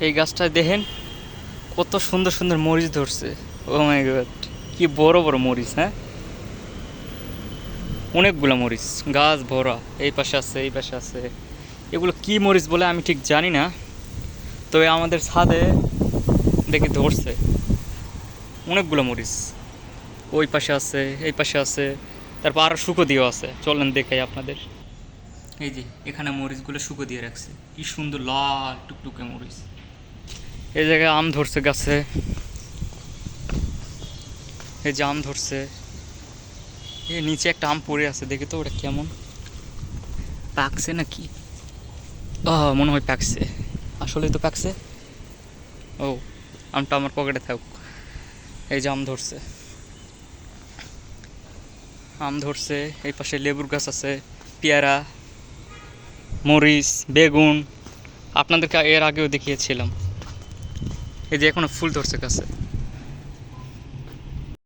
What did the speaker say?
এই গাছটায় দেখেন কত সুন্দর সুন্দর মরিচ ধরছে। ও মাই গড কি বড় বড় মরিচ হ্যাঁ? অনেকগুলো মরিচ, গাছ ভরা, এই পাশে আছে, এই পাশে আছে। এগুলো কি মরিচ বলে আমি ঠিক জানি না, তবে আমাদের ছাদে দেখি ধরছে। অনেকগুলো মরিচ, ওই পাশে আছে, এই পাশে আছে, তারপর আরও শুকো দিয়েও আছে। চলেন দেখাই আপনাদের। এই যে, এখানে মরিচগুলো শুকো দিয়ে রাখছে। কি সুন্দর লাল টুকটুকে মরিচ। এই জায়গায় আম ধরছে গাছে। এই যে আম ধরছে। এই নিচে একটা আম পড়ে আছে, দেখি তো ওটা কেমন। পাকছে নাকি? মনে হয় পাকছে। আসলেই তো পাকছে। ও, আমটা আমার পকেটে থাক এই যে আম ধরছে। আম ধরছে, এই পাশে লেবুর গাছ আছে, পেয়ারা, মরিচ, বেগুন। আপনাদেরকে এর আগেও দেখিয়েছিলাম। এই যে এখনও ফুল ধরছে গাছে।